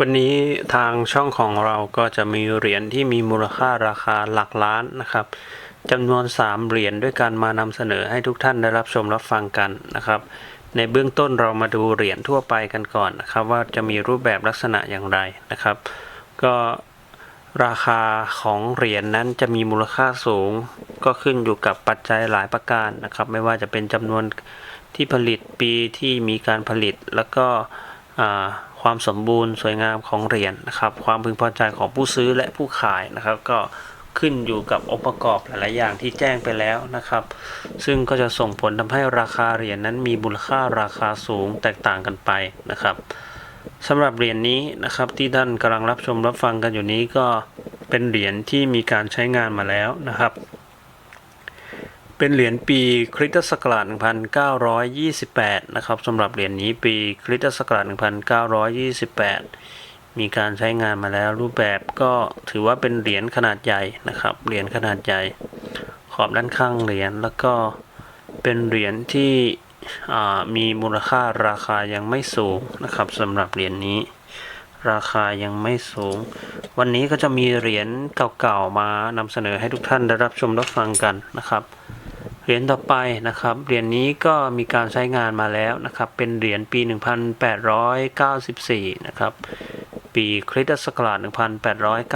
วันนี้ทางช่องของเราก็จะมีเหรียญที่มีมูลค่าราคาหลักล้านนะครับจำนวน 3 เหรียญด้วยกันมานำเสนอให้ทุกท่านได้รับชมรับฟังกันนะครับ ในเบื้องต้นเรามาดูเหรียญทั่วไปกันก่อนนะครับ ว่าจะมีรูปแบบลักษณะอย่างไรนะครับ ก็ราคาของเหรียญนนั้นจะมีมูลค่าสูง ก็ขึ้นอยู่กับปัจจัยหลายประการนะครับ ไม่ว่าจะเป็นจำนวนที่ผลิตปีที่มีการผลิตแล้วก็ ความสมบูรณ์สวยงามของเหรียญนะครับ ความพึงพอใจของผู้ซื้อและผู้ขายนะครับ ก็ขึ้นอยู่กับองค์ประกอบหลาย ๆ อย่างที่แจ้งไปแล้วนะครับ ซึ่งก็จะส่งผลทำให้ราคาเหรียญนั้นมีมูลค่าราคาสูงแตกต่างกันไปนะครับสำหรับเหรียญนี้นะครับที่ท่านกำลังรับชมรับฟังกันอยู่นี้ก็เป็นเหรียญที่มีการใช้งานมาแล้วนะครับ เป็นเหรียญปีคริสตศักราช 1928 นะครับสำหรับเหรียญนี้ปีคริสตศักราช 1928 มีการใช้งานมาแล้วรูปแบบก็ถือว่าเป็นเหรียญขนาดใหญ่นะครับ เหรียญขนาดใหญ่ ขอบด้านข้างเหรียญแล้วก็เป็นเหรียญที่มีมูลค่าราคายังไม่สูงนะครับสำหรับเหรียญนี้ ราคายังไม่สูง วันนี้ก็จะมีเหรียญเก่าๆมานำเสนอให้ทุกท่านได้รับชมรับฟังกันนะครับ เหรียญต่อไปนะครับเหรียญนี้ก็มีการใช้งานมาแล้วนะครับ เป็นเหรียญปี 1894 นะครับ ปีคริสตศักราช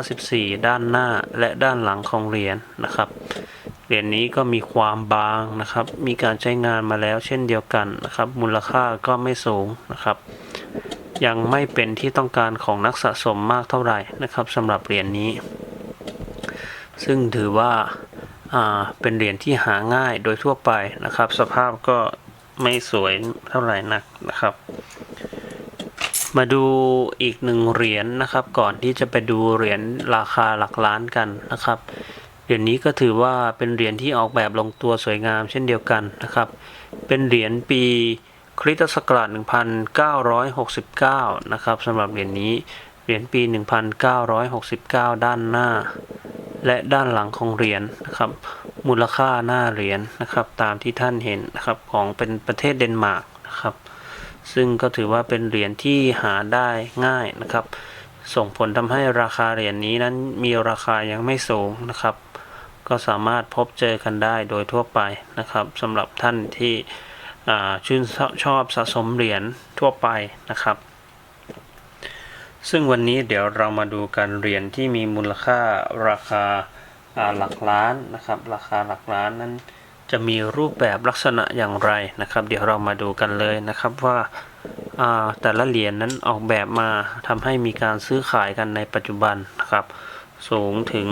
1894 ด้านหน้าและด้านหลังของเหรียญนะครับ เหรียญนี้ก็มีความบางนะครับ มีการใช้งานมาแล้วเช่นเดียวกันนะครับ มูลค่าก็ไม่สูงนะครับ ยังไม่เป็นที่ต้องการของนักสะสมมากเท่าไหร่นะครับสำหรับเหรียญนี้ ซึ่งถือว่าอ่า เป็นเหรียญที่หาง่ายโดยทั่วไปนะครับ สภาพก็ไม่สวยเท่าไหร่นักนะครับ มาดูอีกหนึ่งเหรียญนะครับ ก่อนที่จะไปดูเหรียญราคาหลักล้านกันนะครับเหรียญนี้ก็ถือว่าเป็นเหรียญที่ออกแบบลงตัวสวยงามเช่นเดียวกันนะครับ เป็นเหรียญปีคริสตศักราช1969 นะครับสำหรับเหรียญนี้เหรียญปี 1969 ด้านหน้า และด้านหลังของเหรียญนะครับ มูลค่าหน้าเหรียญนะครับ ตามที่ท่านเห็นนะครับของเป็นประเทศเดนมาร์กนะครับ ซึ่งก็ถือว่าเป็นเหรียญที่หาได้ง่ายนะครับ ส่งผลทำให้ราคาเหรียญนี้นั้นมีราคายังไม่สูงนะครับ ก็สามารถพบเจอกันได้โดยทั่วไปนะครับสำหรับท่านที่ชื่นชอบสะสมเหรียญทั่วไปนะครับ ซึ่งวันนี้เดี๋ยวเรามาดูกันเหรียญที่มีมูลค่าราคาหลักล้านนะครับ ราคาหลักล้านนั้น จะมีรูปแบบลักษณะอย่างไรนะครับ เดี๋ยวเรามาดูกันเลยนะครับว่าแต่ละเหรียญนั้นออกแบบมาทำให้มีการซื้อขายกันในปัจจุบันนะครับ สูงถึง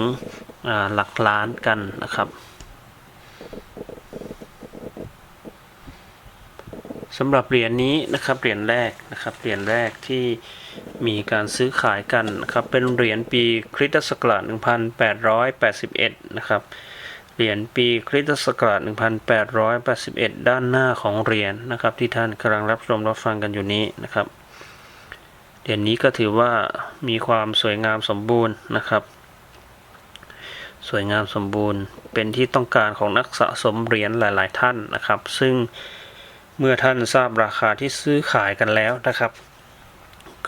หลักล้านกันนะครับ สำหรับเหรียญนี้นะครับเหรียญแรกนะครับเหรียญแรกที่มีการซื้อขายกันนะครับเป็นเหรียญปีคริสตศักราช 1881 นะครับเหรียญปีคริสตศักราช 1881 ด้านหน้าของเหรียญนะครับที่ท่านกำลังรับชมรับฟังกันอยู่นี้นะครับเหรียญนี้ก็ถือว่ามีความสวยงามสมบูรณ์นะครับ สวยงามสมบูรณ์เป็นที่ต้องการของนักสะสมเหรียญหลาย ๆ ท่านนะครับ ซึ่ง เมื่อท่านทราบราคาที่ซื้อขายกันแล้วนะครับ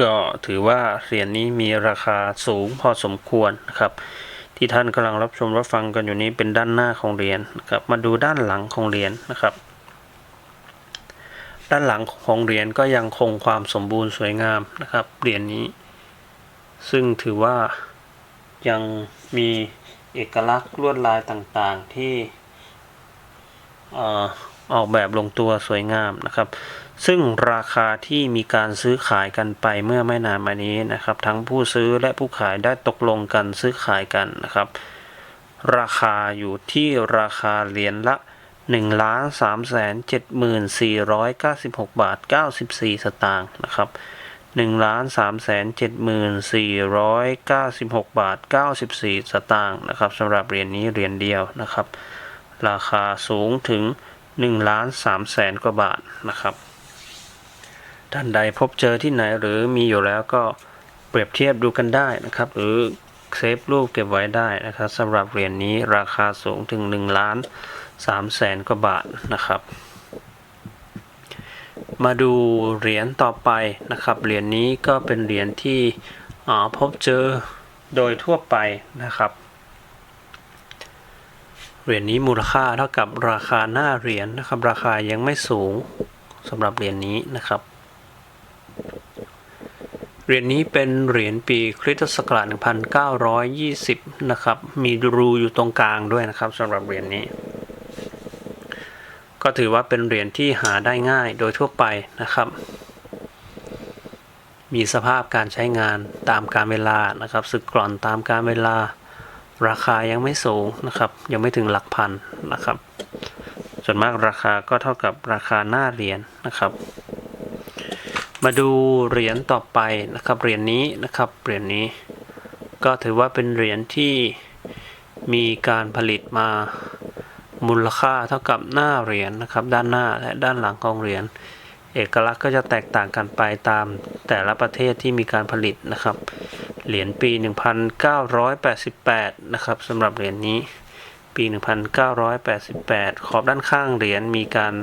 ก็ถือว่าเหรียญนี้มีราคาสูงพอสมควรนะครับ ที่ท่านกำลังรับชมรับฟังกันอยู่นี้เป็นด้านหน้าของเหรียญนะครับมาดูด้านหลังของเหรียญนะครับ ด้านหลังของเหรียญก็ยังคงความสมบูรณ์สวยงามนะครับเหรียญนี้ ซึ่งถือว่ายังมีเอกลักษณ์ลวดลายต่างๆที่เออกแบบลงตัวสวยงามนะครับ ซึ่งราคาที่มีการซื้อขายกันไปเมื่อไม่นานมานี้นะครับ ทั้งผู้ซื้อและผู้ขายได้ตกลงกันซื้อขายกันนะครับ ราคาอยู่ที่ราคาเหรียญละ1ล้าน3แสน7496 บาท 94 สตางค์นะครับ1ล้าน3แสน7496 บาท 94 สตางค์นะครับสำหรับเหรียญนี้เหรียญเดียวนะครับ ราคาสูงถึง 1ล้าน3แสนกว่าบาทนะครับ ท่านใดพบเจอที่ไหนหรือมีอยู่แล้วก็เปรียบเทียบดูกันได้นะครับ หรือเซฟรูปเก็บไว้ได้นะครับสำหรับเหรียญนี้ราคาสูงถึง1ล้าน3แสนกว่าบาทนะครับ มาดูเหรียญต่อไปนะครับ เหรียญนี้ก็เป็นเหรียญที่พบเจอโดยทั่วไปนะครับ เหรียญนี้มูลค่าเท่ากับราคาหน้าเหรียญนะครับ ราคายังไม่สูงสำหรับเหรียญนี้นะครับ เหรียญนี้เป็นเหรียญปีคริสตศักราช1920 นะครับ มีรูอยู่ตรงกลางด้วยนะครับสำหรับเหรียญนี้ ก็ถือว่าเป็นเหรียญที่หาได้ง่ายโดยทั่วไปนะครับ มีสภาพการใช้งานตามการเวลานะครับสึกกร่อนตามการเวลา ราคายังไม่สูงนะครับ ยังไม่ถึงหลักพันนะครับ ส่วนมากราคาก็เท่ากับราคาหน้าเหรียญนะครับ มาดูเหรียญต่อไปนะครับเหรียญนี้นะครับเหรียญนี้ ก็ถือว่าเป็นเหรียญที่มีการผลิตมามูลค่าเท่ากับหน้าเหรียญนะครับ ด้านหน้าและด้านหลังของเหรียญ เอกลักษณ์ก็จะแตกต่างกันไปตามแต่ละประเทศที่มีการผลิตนะครับ เหรียญปี 1988 นะครับสำหรับเหรียญนี้ปี 1988 ขอบด้านข้างเหรียญมีการ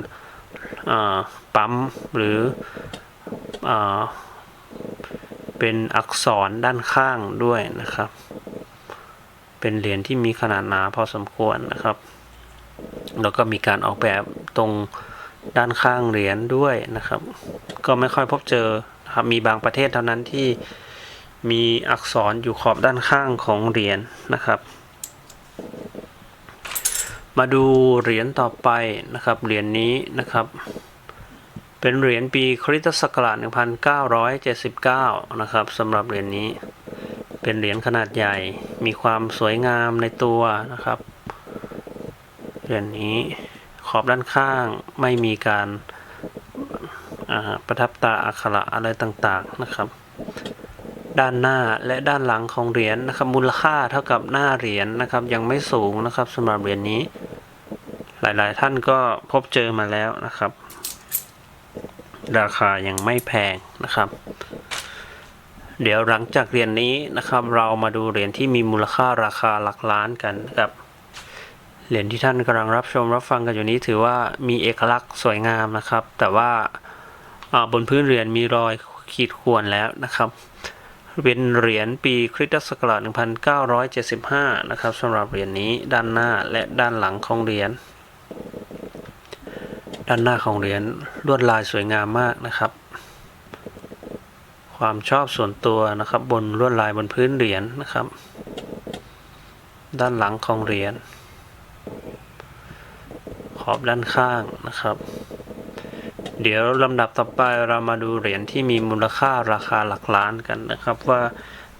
าปั๊มหรืออเป็นอักษรด้านข้างด้วยนะครับ เป็นเหรียญที่มีขนาดหนาพอสมควรนะครับ แล้วก็มีการออกแบบตรง ด้านข้างเหรียญด้วยนะครับ ก็ไม่ค่อยพบเจอนะครับมีบางประเทศเท่านั้นที่มีอักษรอยู่ขอบด้านข้างของเหรียญนะครับ มาดูเหรียญต่อไปนะครับเหรียญนี้นะครับ เป็นเหรียญปีคริสตศักราช1979 นะครับสำหรับเหรียญนี้เป็นเหรียญขนาดใหญ่มีความสวยงามในตัวนะครับเหรียญนี้ ขอบด้านข้างไม่มีการาประทับตาอักขระอะไรต่างๆนะครับ ด้านหน้าและด้านหลังของเหรียญนะครับ มูลค่าเท่ากับหน้าเหรียญนะครับ ยังไม่สูงนะครับสำหรับเหรียญนี้ หลายๆท่านก็พบเจอมาแล้วนะครับ ราคายังไม่แพงนะครับ เดี๋ยวหลังจากเหรียญนี้นะครับ เรามาดูเหรียญที่มีมูลค่าราคาหลักล้านกันนะครับ เหรียญที่ท่านกำลังรับชมรับฟังกันอยู่นี้ถือว่ามีเอกลักษณ์สวยงามนะครับ แต่ว่าบนพื้นเหรียญมีรอยขีดข่วนแล้วนะครับเป็นเหรียญปีคริสตศักราช 1975 นะครับสำหรับเหรียญนี้ด้านหน้าและด้านหลังของเหรียญ ด้านหน้าของเหรียญลวดลายสวยงามมากนะครับ ความชอบส่วนตัวนะครับบนลวดลายบนพื้นเหรียญนะครับ ด้านหลังของเหรียญ อบด้านข้างนะครับ เดี๋ยวลำดับต่อไปเรามาดูเหรียญที่มีมูลค่าราคาหลักล้านกันนะครับ ว่า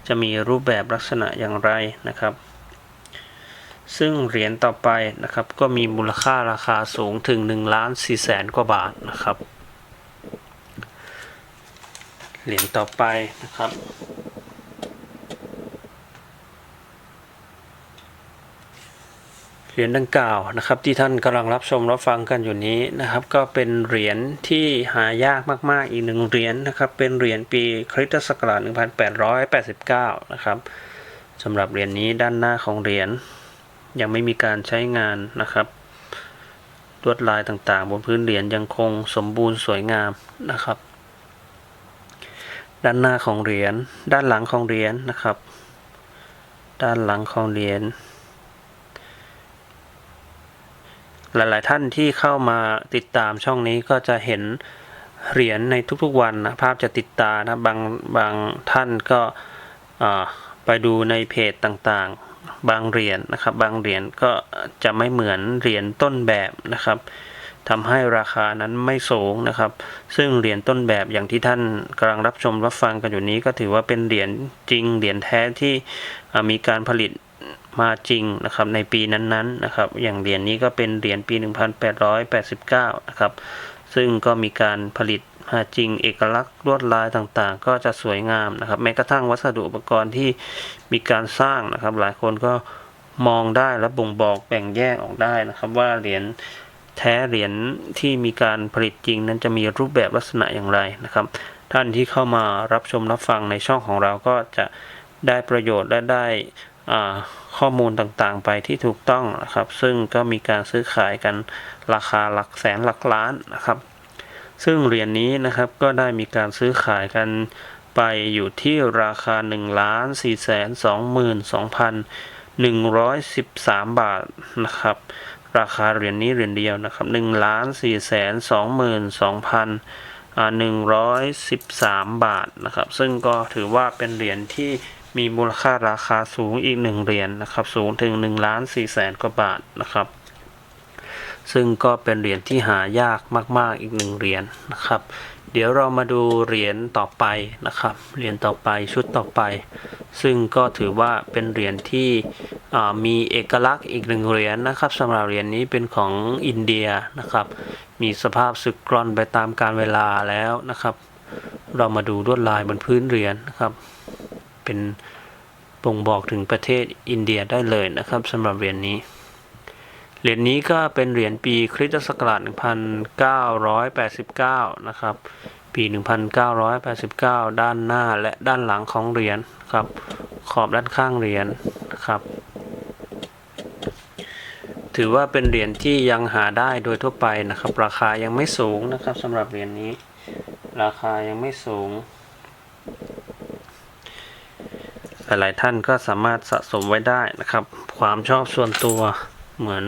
จะมีรูปแบบลักษณะอย่างไรนะครับ ซึ่งเหรียญต่อไปนะครับ ก็มีมูลค่าราคาสูงถึง1ล้าน4แสนกว่าบาทนะครับ เหรียญต่อไปนะครับ เหรียญดังกล่าวนะครับ ที่ท่านกำลังรับชมรับฟังกันอยู่นี้นะครับ ก็เป็นเหรียญที่หายากมากๆ อีกหนึ่งเหรียญนะครับ เป็นเหรียญปีคริสตศักราช1889 นะครับสำหรับเหรียญนี้ด้านหน้าของเหรียญยังไม่มีการใช้งานนะครับลวดลายต่างๆ บนพื้นเหรียญยังคงสมบูรณ์สวยงามนะครับ ด้านหน้าของเหรียญด้านหลังของเหรียญนะครับ ด้านหลังของเหรียญ หลาย ๆ ท่านที่เข้ามาติดตามช่องนี้ก็จะเห็นเหรียญในทุกๆวันนะภาพจะติดตานะบางบางท่านก็ไปดูในเพจต่างๆ บางเหรียญนะครับ บางเหรียญก็จะไม่เหมือนเหรียญต้นแบบนะครับทำให้ราคานั้นไม่สูงนะครับ ซึ่งเหรียญต้นแบบอย่างที่ท่านกำลังรับชมรับฟังกันอยู่นี้ก็ถือว่าเป็นเหรียญจริงเหรียญแท้ที่มีการผลิต มาจริงนะครับในปีนั้นๆนะครับ อย่างเหรียญนี้ก็เป็นเหรียญปี 1889 นะครับ ซึ่งก็มีการผลิตมาจริงเอกลักษณ์ลวดลายต่างๆ ก็จะสวยงามนะครับ แม้กระทั่งวัสดุอุปกรณ์ที่มีการสร้างนะครับ หลายคนก็มองได้และบ่งบอกแบ่งแยกออกได้นะครับ ว่าเหรียญแท้เหรียญที่มีการผลิตจริงนั้นจะมีรูปแบบลักษณะอย่างไรนะครับ ท่านที่เข้ามารับชมรับฟังในช่องของเราก็จะได้ประโยชน์และได้อ่า ข้อมูลต่างๆไปที่ถูกต้องนะครับ ซึ่งก็มีการซื้อขายกันราคาหลักแสนหลักล้านนะครับ ซึ่งเหรียญนี้นะครับก็ได้มีการซื้อขายกันไปอยู่ที่ราคา1ล้าน4แสน22,113 บาทนะครับ ราคาเหรียญนี้เหรียญเดียวนะครับ1ล้าน4แสน22,000อ่า113 บาทนะครับ ซึ่งก็ถือว่าเป็นเหรียญที่ มีมูลค่าราคาสูงอีกหนึ่งเหรียญนะครับ สูงถึง1ล้าน4แสนกว่าบาทนะครับ ซึ่งก็เป็นเหรียญที่หายากมาก ๆอีกหนึ่งเหรียญนะครับ เดี๋ยวเรามาดูเหรียญต่อไปนะครับ เหรียญต่อไปชุดต่อไป ซึ่งก็ถือว่าเป็นเหรียญที่มีเอกลักษณ์อีกหนึ่งเหรียญนะครับสำหรับเหรียญนี้เป็นของอินเดียนะครับ มีสภาพสึกกร่อนไปตามกาลเวลาแล้วนะครับ เรามาดูลวดลายบนพื้นเหรียญนะครับ เป็นบ่งบอกถึงประเทศอินเดียได้เลยนะครับสำหรับเหรียญนี้ เหรียญนี้ก็เป็นเหรียญปีคริสตศักราช1989 นะครับ ปี 1989 ด้านหน้าและด้านหลังของเหรียญครับ ขอบด้านข้างเหรียญนะครับ ถือว่าเป็นเหรียญที่ยังหาได้โดยทั่วไปนะครับ ราคายังไม่สูงนะครับสำหรับเหรียญนี้ ราคายังไม่สูง หลายๆท่านก็สามารถสะสมไว้ได้นะครับ ความชอบส่วนตัวเหมือน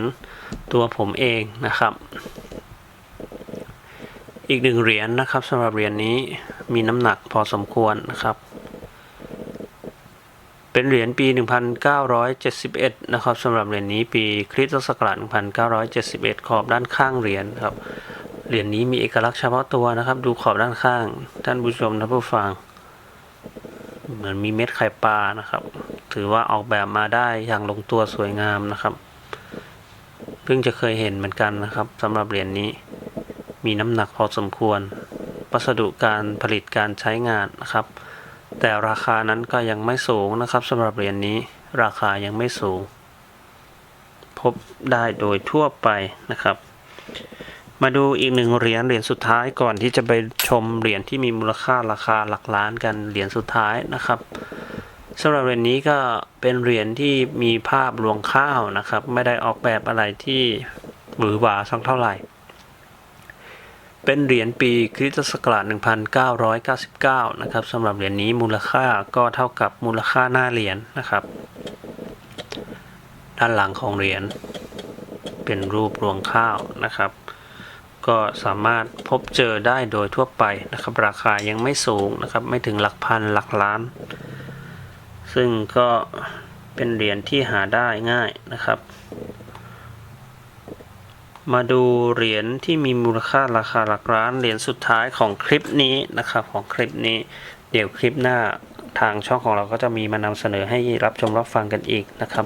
ตัวผมเองนะครับ อีกหนึ่งเหรียญนะครับสำหรับเหรียญนี้มีน้ำหนักพอสมควรนะครับ เป็นเหรียญปี 1971 นะครับสำหรับเหรียญนี้ปีคริสตศักราช1971 ขอบด้านข้างเหรียญครับเหรียญนี้มีเอกลักษณ์เฉพาะตัวนะครับ ดูขอบด้านข้าง ท่านผู้ชมท่านผู้ฟัง เหมือนมีเม็ดไข่ปลานะครับ ถือว่าออกแบบมาได้อย่างลงตัวสวยงามนะครับ เพิ่งจะเคยเห็นเหมือนกันนะครับสำหรับเหรียญนี้ มีน้ำหนักพอสมควรวัสดุการผลิตการใช้งานนะครับ แต่ราคานั้นก็ยังไม่สูงนะครับสำหรับเหรียญนี้ราคายังไม่สูง พบได้โดยทั่วไปนะครับ มาดูอีกหนึ่งเหรียญเหรียญสุดท้ายก่อนที่จะไปชมเหรียญที่มีมูลค่าราคาหลักล้านกันเหรียญสุดท้ายนะครับสำหรับเหรียญนี้ก็เป็นเหรียญที่มีภาพรวงข้าวนะครับ ไม่ได้ออกแบบอะไรที่หวือหวาสักเท่าไหร่ เป็นเหรียญปีคริสตศักราช1999 นะครับสำหรับเหรียญนี้มูลค่าก็เท่ากับมูลค่าหน้าเหรียญนะครับ ด้านหลังของเหรียญเป็นรูปรวงข้าวนะครับ ก็สามารถพบเจอได้โดยทั่วไปนะครับ ราคายังไม่สูงนะครับ ไม่ถึงหลักพันหลักล้าน ซึ่งก็เป็นเหรียญที่หาได้ง่ายนะครับ มาดูเหรียญที่มีมูลค่าราคาหลักล้านเหรียญสุดท้ายของคลิปนี้นะครับของคลิปนี้ เดี๋ยวคลิปหน้าทางช่องของเราก็จะมีมานำเสนอให้รับชมรับฟังกันอีกนะครับ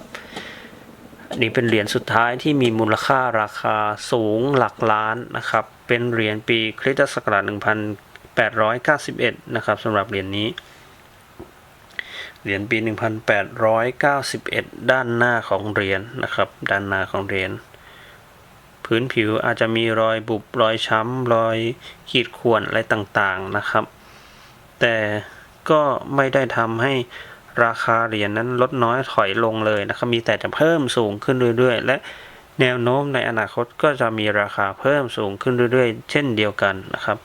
นี่เป็นเหรียญสุดท้ายที่มีมูลค่าราคาสูงหลักล้านนะครับ เป็นเหรียญปีคริสตศักราช1891 นะครับสำหรับเหรียญนี้ เหรียญปี 1891 ด้านหน้าของเหรียญนะครับ ด้านหน้าของเหรียญพื้นผิวอาจจะมีรอยบุบรอยช้ำ รอยขีดข่วนอะไรต่างๆนะครับ แต่ก็ไม่ได้ทำให้ ราคาเหรียญนั้นลดน้อยถอยลงเลยนะครับมีแต่จะเพิ่มสูงขึ้นเรื่อยๆ และแนวโน้มในอนาคตก็จะมีราคาเพิ่มสูงขึ้นเรื่อยๆ เช่นเดียวกันนะครับ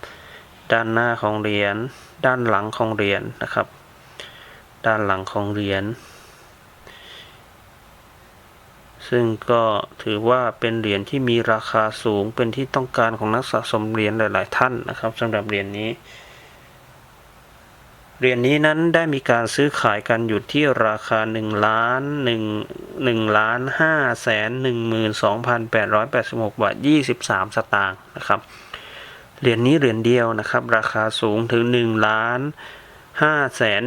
ด้านหน้าของเหรียญด้านหลังของเหรียญนะครับ ด้านหลังของเหรียญซึ่งก็ถือว่าเป็นเหรียญที่มีราคาสูงเป็นที่ต้องการของนักสะสมเหรียญหลาย ๆ ท่านนะครับสำหรับเหรียญนี้ เหรียญนี้นั้นได้มีการซื้อขายกันอยู่ที่ราคา1ล้าน1 1ล้าน5แสน12,886 บาท 23 สตางค์นะครับเหรียญนี้เหรียญเดียวนะครับราคาสูงถึง1ล้าน5แสน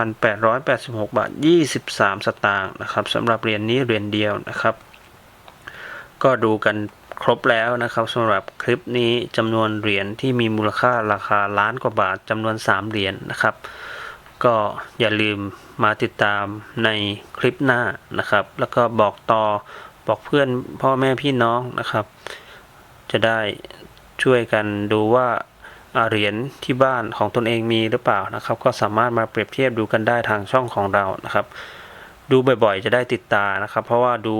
12,886 บาท 23 สตางค์นะครับสำหรับเหรียญนี้เหรียญเดียวนะครับ ก็ดูกัน ครบแล้วนะครับสำหรับคลิปนี้จำนวนเหรียญที่มีมูลค่าราคาล้านกว่าบาทจำนวน 3 เหรียญนะครับ ก็อย่าลืมมาติดตามในคลิปหน้านะครับ แล้วก็บอกต่อบอกเพื่อนพ่อแม่พี่น้องนะครับ จะได้ช่วยกันดูว่าเหรียญที่บ้านของตนเองมีหรือเปล่านะครับ ก็สามารถมาเปรียบเทียบดูกันได้ทางช่องของเรานะครับ ดูบ่อยๆ จะได้ติดตานะครับ เพราะว่าดู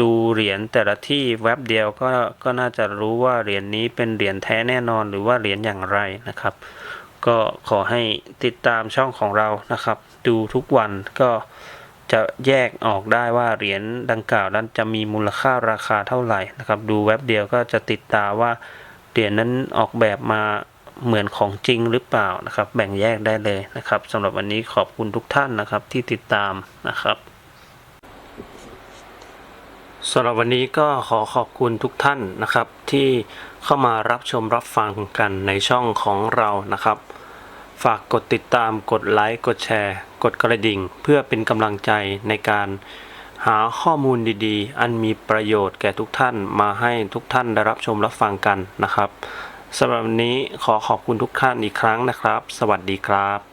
ดูเหรียญแต่ละที่แว็บเดียวก็ก็น่าจะรู้ว่าเหรียญนี้เป็นเหรียญแท้แน่นอนหรือว่าเหรียญอย่างไรนะครับ ก็ขอให้ติดตามช่องของเรานะครับ ดูทุกวันก็จะแยกออกได้ว่าเหรียญดังกล่าวนั้นจะมีมูลค่าราคาเท่าไหร่นะครับ ดูแว็บเดียวก็จะติดตาว่าเหรียญนั้นออกแบบมาเหมือนของจริงหรือเปล่านะครับ แบ่งแยกได้เลยนะครับสำหรับวันนี้ขอบคุณทุกท่านนะครับที่ติดตามนะครับ สำหรับวันนี้ก็ขอขอบคุณทุกท่านนะครับ ที่เข้ามารับชมรับฟังกันในช่องของเรานะครับ ฝากกดติดตามกดไลค์กดแชร์ กดกระดิ่ง เพื่อเป็นกำลังใจในการหาข้อมูลดีๆ อันมีประโยชน์แก่ทุกท่านมาให้ทุกท่านได้รับชมรับฟังกันนะครับสำหรับวันนี้ขอขอบคุณทุกท่านอีกครั้งนะครับ สวัสดีครับ